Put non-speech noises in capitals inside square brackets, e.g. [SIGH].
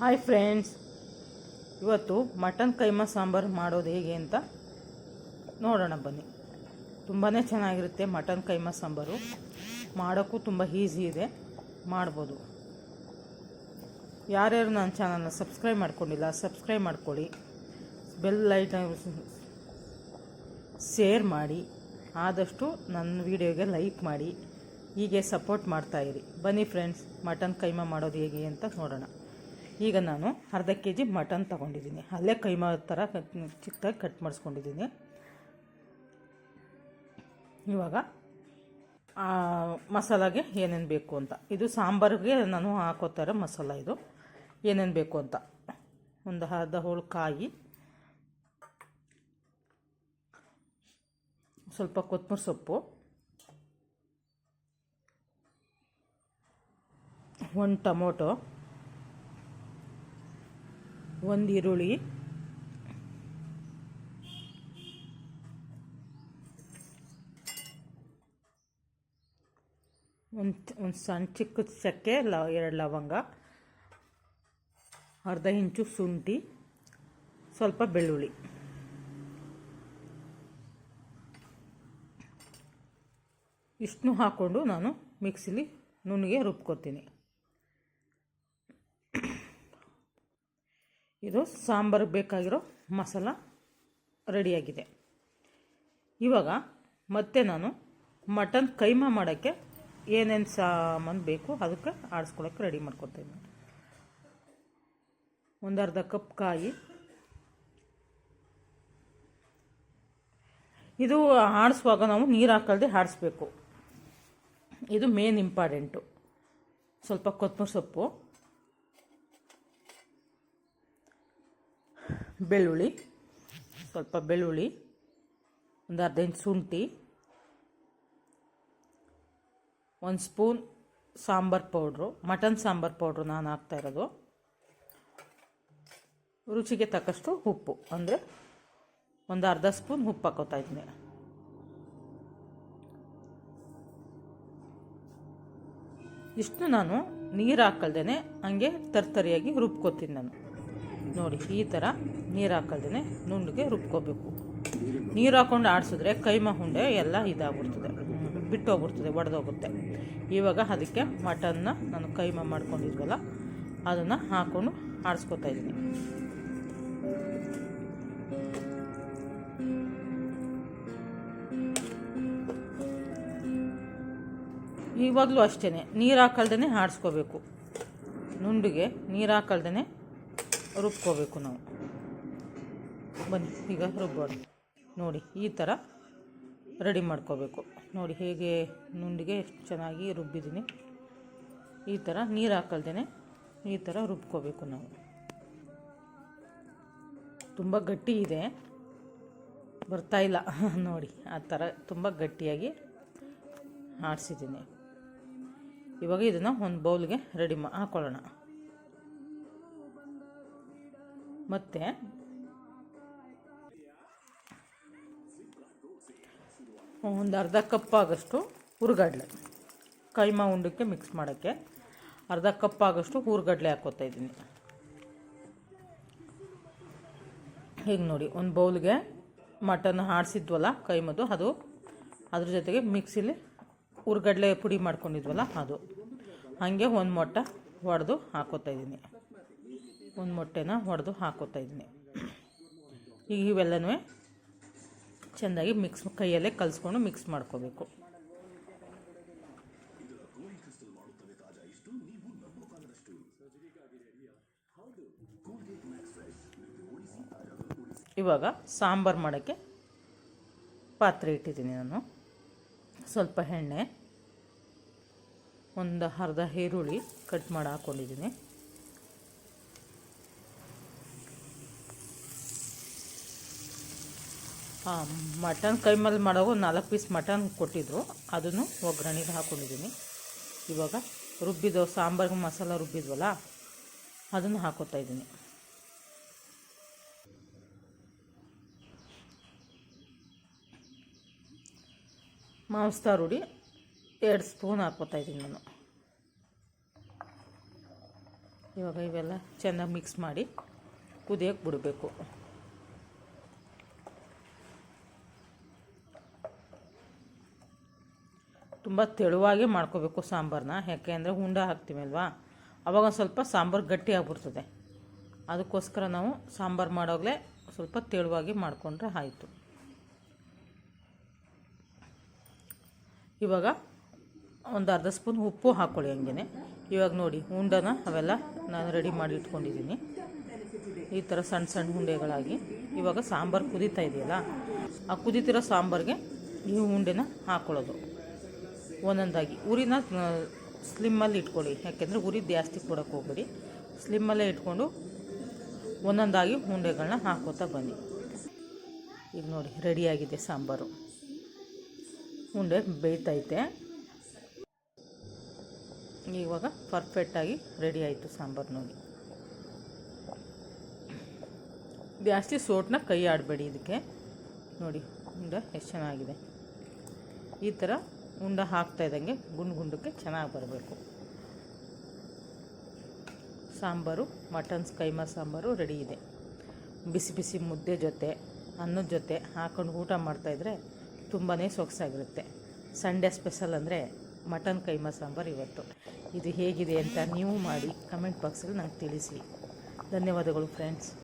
Hi friends ಇವತ್ತು mutton keema sambar ಮಾಡೋದು ಹೇಗೆ ಅಂತ ನೋಡೋಣ ಬನ್ನಿ. ತುಂಬಾ ಚೆನ್ನಾಗಿರುತ್ತೆ ಮಟನ್ ಕೈಮಾ ಸಾಂಬಾರು. ಮಾಡೋಕ್ಕೂ ತುಂಬ ಈಸಿ ಇದೆ. ಮಾಡ್ಬೋದು. ಯಾರ್ಯಾರು ನನ್ನ ಚಾನಲ್ನ ಸಬ್ಸ್ಕ್ರೈಬ್ ಮಾಡ್ಕೊಂಡಿಲ್ಲ, ಸಬ್ಸ್ಕ್ರೈಬ್ ಮಾಡ್ಕೊಳ್ಳಿ. ಬೆಲ್ ಲೈಟ್ ಶೇರ್ ಮಾಡಿ. ಆದಷ್ಟು ನನ್ನ ವಿಡಿಯೋಗೆ ಲೈಕ್ ಮಾಡಿ. ಹೀಗೆ ಸಪೋರ್ಟ್ ಮಾಡ್ತಾಯಿರಿ ಬನ್ನಿ ಫ್ರೆಂಡ್ಸ್ ಮಟನ್ ಕೈಮಾ ಮಾಡೋದು ಹೇಗೆ ಅಂತ ನೋಡೋಣ. ಈಗ ನಾನು ಅರ್ಧ ಕೆ ಜಿ ಮಟನ್ ತಗೊಂಡಿದ್ದೀನಿ. ಅಲ್ಲೇ ಕೈಮಾ ಥರ ಚಿಕ್ಕದಾಗಿ ಕಟ್ ಮಾಡಿಸ್ಕೊಂಡಿದ್ದೀನಿ. ಇವಾಗ ಮಸಾಲಾಗೆ ಏನೇನು ಬೇಕು ಅಂತ. ಇದು ಸಾಂಬಾರಿಗೆ ನಾನು ಹಾಕೋತಾರೆ ಮಸಾಲ ಇದು. ಏನೇನು ಬೇಕು ಅಂತ. ಒಂದು ಅರ್ಧ ಹೋಳು ಕಾಯಿ. ಸ್ವಲ್ಪ ಕೊತ್ತಂಬರಿ ಸೊಪ್ಪು. ಒಂದು ಟೊಮೊಟೊ. ಒಂದು ಈರುಳ್ಳಿ. ಒಂದು ಒಂದು ಸಣ್ಣ ಚಿಕ್ಕ ಚಕ್ಕೆ ಲ ಎರಡು ಲವಂಗ. ಅರ್ಧ ಇಂಚು ಶುಂಠಿ. ಸ್ವಲ್ಪ ಬೆಳ್ಳುಳ್ಳಿ. ಇಷ್ಟನ್ನು ಹಾಕ್ಕೊಂಡು ನಾನು ಮಿಕ್ಸಿಲಿ ನುಣ್ಣಗೆ ರುಬ್ಕೊತೀನಿ. ಇದು ಸಾಂಬಾರಿಗೆ ಬೇಕಾಗಿರೋ ಮಸಾಲ ರೆಡಿಯಾಗಿದೆ. ಇವಾಗ ಮತ್ತೆ ನಾನು ಮಟನ್ ಕೈಮಾ ಮಾಡೋಕ್ಕೆ ಏನೇನು ಸಾಮಾನು ಬೇಕು ಅದಕ್ಕೆ ಆಡಿಸ್ಕೊಳಕ್ಕೆ ರೆಡಿ ಮಾಡ್ಕೊತೀನಿ ಒಂದು ಅರ್ಧ ಕಪ್ ಕಾಯಿ. ಇದು ಆಡಿಸುವಾಗ ನಾವು ನೀರು ಹಾಕಲ್ದೆ ಆಡಿಸ್ಬೇಕು. ಇದು ಮೇನ್ ಇಂಪಾರ್ಟೆಂಟು ಸ್ವಲ್ಪ ಕೊತ್ತಂಬರಿ ಸೊಪ್ಪು. ಬೆಳ್ಳುಳ್ಳಿ, ಸ್ವಲ್ಪ ಬೆಳ್ಳುಳ್ಳಿ, ಒಂದು ಅರ್ಧ ಇಂಚು ಶುಂಠಿ, ಒಂದು spoon sambar powder, mutton sambar powder ನಾನು ಹಾಕ್ತಾ ಇರೋದು. ರುಚಿಗೆ ತಕ್ಕಷ್ಟು ಉಪ್ಪು, ಅಂದರೆ ಒಂದು ಅರ್ಧ ಸ್ಪೂನ್ ಉಪ್ಪು ಹಾಕೋತಾ ಇದ್ದೀನಿ. ಇಷ್ಟು ನಾನು ನೀರು ಹಾಕಲ್ದೇ ಹಂಗೆ ತರ್ತರಿಯಾಗಿ ರುಬ್ಕೋತೀನಿ ನಾನು. ನೋಡಿ, ಈ ಥರ ನೀರು ಹಾಕಲ್ದೇ ನುಣ್ಣಗೆ ರುಬ್ಕೋಬೇಕು. ನೀರು ಹಾಕ್ಕೊಂಡು ಆಡಿಸಿದ್ರೆ ಕೈಮ ಹುಂಡೆ ಎಲ್ಲ ಇದಾಗ್ಬಿಡ್ತದೆ. ಬಿಟ್ಟು ಹೋಗ್ಬಿಡ್ತದೆ ಒಡೆದೋಗುತ್ತೆ. ಇವಾಗ ಅದಕ್ಕೆ ಮಟನ್ನ ನಾನು ಕೈಮ ಮಾಡ್ಕೊಂಡಿದ್ವಲ್ಲ, ಅದನ್ನು ಹಾಕ್ಕೊಂಡು ಆಡಿಸ್ಕೊತಾ ಇದ್ದೀನಿ. ಇವಾಗಲೂ ಅಷ್ಟೇ ನೀರು ಹಾಕಲ್ದೇ ಆಡಿಸ್ಕೋಬೇಕು. ನುಂಡಿಗೆ ನೀರು ಹಾಕಲ್ದೇ ರುಬ್ಕೋಬೇಕು ನಾವು. ಬನ್ನಿ, ಈಗ ರುಬ್ಬೋಣ. ನೋಡಿ, ಈ ಥರ ರೆಡಿ ಮಾಡ್ಕೋಬೇಕು. ನೋಡಿ, ಹೇಗೆ ನುಂಡಿಗೆ ಎಷ್ಟು ಚೆನ್ನಾಗಿ ರುಬ್ಬಿದ್ದೀನಿ. ಈ ಥರ ನೀರು ಹಾಕಲ್ದೇ ಈ ಥರ ರುಬ್ಕೋಬೇಕು ನಾವು. ತುಂಬ ಗಟ್ಟಿ ಇದೆ. ಬರ್ತಾ ಇಲ್ಲ. [LAUGHS] ನೋಡಿ, ಆ ಥರ ತುಂಬ ಗಟ್ಟಿಯಾಗಿ ಆಡಿಸಿದ್ದೀನಿ. ಇವಾಗ ಇದನ್ನು ಒಂದು ಬೌಲ್ಗೆ ರೆಡಿ ಮಾ, ಹಾಕೊಳ್ಳೋಣ. ಮತ್ತು ಒಂದು ಅರ್ಧ ಕಪ್ ಆಗಷ್ಟು ಹುರ್ಗಡ್ಲೆ. ಕೈಮಾ ಉಂಡಕ್ಕೆ ಮಿಕ್ಸ್ ಮಾಡೋಕ್ಕೆ ಅರ್ಧ ಕಪ್ ಆಗಷ್ಟು ಹುರ್ಗಡ್ಲೆ ಹಾಕೋತಾ ಇದ್ದೀನಿ. ಹೀಗೆ ನೋಡಿ, ಒಂದು ಬೌಲ್ಗೆ ಮಟನ್ ಆಡಿಸಿದ್ವಲ್ಲ ಮದು ಅದು ಅದ್ರ ಜೊತೆಗೆ ಮಿಕ್ಸಿಲಿ ಹುರ್ಗಡ್ಲೆ ಪುಡಿ ಮಾಡ್ಕೊಂಡಿದ್ವಲ್ಲ ಅದು. ಹಾಗೆ ಒಂದು ಮೊಟ್ಟೆ ಹೊಡೆದು ಹಾಕೋತಾ ಇದ್ದೀನಿ. ಒಂದು ಮೊಟ್ಟೆನ ಒಡೆದು ಹಾಕೋತಾ ಇದ್ದೀನಿ. ಈಗ ಇವೆಲ್ಲನೂ ಚೆಂದಾಗಿ ಮಿಕ್ಸ್ ಕೈಯಲ್ಲೇ ಕಲಿಸ್ಕೊಂಡು ಮಿಕ್ಸ್ ಮಾಡ್ಕೋಬೇಕು. ಇವಾಗ ಸಾಂಬಾರು ಮಾಡೋಕ್ಕೆ ಪಾತ್ರೆ ಇಟ್ಟಿದ್ದೀನಿ ನಾನು. ಸ್ವಲ್ಪ ಎಣ್ಣೆ, ಒಂದು ಅರ್ಧ ಈರುಳ್ಳಿ ಕಟ್ ಮಾಡಿ ಹಾಕ್ಕೊಂಡಿದ್ದೀನಿ ಮಟನ್ ಕೈಮಲ್ಲಿ ಮಾಡೋ ಒಂದು ನಾಲ್ಕು ಪೀಸ್ ಮಟನ್ ಕೊಟ್ಟಿದ್ರು. ಅದನ್ನು ಒಗ್ಗರಣೆಗೆ ಹಾಕ್ಕೊಂಡಿದ್ದೀನಿ ಇವಾಗ ರುಬ್ಬಿದ್ದು ಸಾಂಬಾರಿಗೆ ಮಸಾಲ ರುಬ್ಬಿದ್ವಲ್ಲ, ಅದನ್ನು ಹಾಕೋತಾ ಇದ್ದೀನಿ. ಮಾಂಸ ರೂಢಿ ಎರಡು ಸ್ಪೂನ್ ಹಾಕ್ಕೋತಾ ಇದ್ದೀನಿ ನಾನು. ಇವಾಗ ಇವೆಲ್ಲ ಚೆನ್ನಾಗಿ ಮಿಕ್ಸ್ ಮಾಡಿ ಕುದಿಯೋಕ್ಕೆ ಬಿಡಬೇಕು. ತುಂಬ ತೆಳುವಾಗಿ ಮಾಡ್ಕೋಬೇಕು ಸಾಂಬಾರನ್ನ ಯಾಕೆ ಅಂದರೆ ಉಂಡ ಹಾಕ್ತೀವಿ ಅಲ್ವಾ? ಅವಾಗ ಸ್ವಲ್ಪ ಸಾಂಬಾರು ಗಟ್ಟಿ ಆಗ್ಬಿಡ್ತದೆ. ಅದಕ್ಕೋಸ್ಕರ ನಾವು ಸಾಂಬಾರು ಮಾಡೋವಾಗಲೇ ಸ್ವಲ್ಪ ತೆಳುವಾಗಿ ಮಾಡಿಕೊಂಡ್ರೆ ಆಯಿತು. ಇವಾಗ ಒಂದು ಅರ್ಧ ಸ್ಪೂನ್ ಉಪ್ಪು ಹಾಕ್ಕೊಳ್ಳಿ ಹಂಗೆ ಇವಾಗ ನೋಡಿ, ಉಂಡನ ಅವೆಲ್ಲ ನಾನು ರೆಡಿ ಮಾಡಿ ಇಟ್ಕೊಂಡಿದ್ದೀನಿ. ಈ ಥರ ಸಣ್ಣ ಸಣ್ಣ ಉಂಡೆಗಳಾಗಿ. ಇವಾಗ ಸಾಂಬಾರು ಕುದೀತಾ ಇದೆಯಲ್ಲ, ಆ ಕುದೀತಿರೋ ಸಾಂಬಾರಿಗೆ ಈ ಉಂಡೆನ ಹಾಕ್ಕೊಳ್ಳೋದು ಒಂದೊಂದಾಗಿ. ಉರಿನ ಸ್ಲಿಮ್ಮಲ್ಲಿ ಇಟ್ಕೊಳ್ಳಿ. ಯಾಕೆಂದರೆ ಉರಿ ಜಾಸ್ತಿ ಕೊಡೋಕ್ಕೆ ಹೋಗ್ಬೇಡಿ. ಸ್ಲಿಮ್ಮಲ್ಲೇ ಇಟ್ಕೊಂಡು ಒಂದೊಂದಾಗಿ ಉಂಡೆಗಳನ್ನ ಹಾಕೋತಾ ಬನ್ನಿ. ಈಗ ನೋಡಿ ರೆಡಿಯಾಗಿದೆ ಸಾಂಬಾರು. ಉಂಡೆ ಬೇಯ್ತೈತೆ. ಇವಾಗ ಪರ್ಫೆಕ್ಟಾಗಿ ರೆಡಿ ಆಯಿತು ಸಾಂಬಾರು ನೋಡಿ. ಜಾಸ್ತಿ ಸೋಟನ್ನ ಕೈ ಆಡಬೇಡಿ ಇದಕ್ಕೆ. ನೋಡಿ, ಉಂಡೆ ಎಷ್ಟು ಚೆನ್ನಾಗಿದೆ. ಈ ಥರ ಉಂಡ ಹಾಕ್ತಾ ಇದ್ದಂಗೆ ಗುಂಡು ಗುಂಡಕ್ಕೆ ಚೆನ್ನಾಗಿ ಬರಬೇಕು. ಸಾಂಬಾರು ಮಟನ್ಸ್ ಕೈಮಾ ಸಾಂಬಾರು ರೆಡಿ ಇದೆ. ಬಿಸಿ ಬಿಸಿ ಮುದ್ದೆ ಜೊತೆ, ಅನ್ನದ ಜೊತೆ ಹಾಕೊಂಡು ಊಟ ಮಾಡ್ತಾಯಿದ್ರೆ ತುಂಬಾ ಸೊಗಸಾಗಿರುತ್ತೆ. ಸಂಡೇ ಸ್ಪೆಷಲ್ ಅಂದರೆ ಮಟನ್ ಕೈಮಾ ಸಾಂಬಾರು ಇವತ್ತು. ಇದು ಹೇಗಿದೆ ಅಂತ ನೀವು ಮಾಡಿ ಕಮೆಂಟ್ ಬಾಕ್ಸಲ್ಲಿ ನಂಗೆ ತಿಳಿಸಿ. ಧನ್ಯವಾದಗಳು ಫ್ರೆಂಡ್ಸ್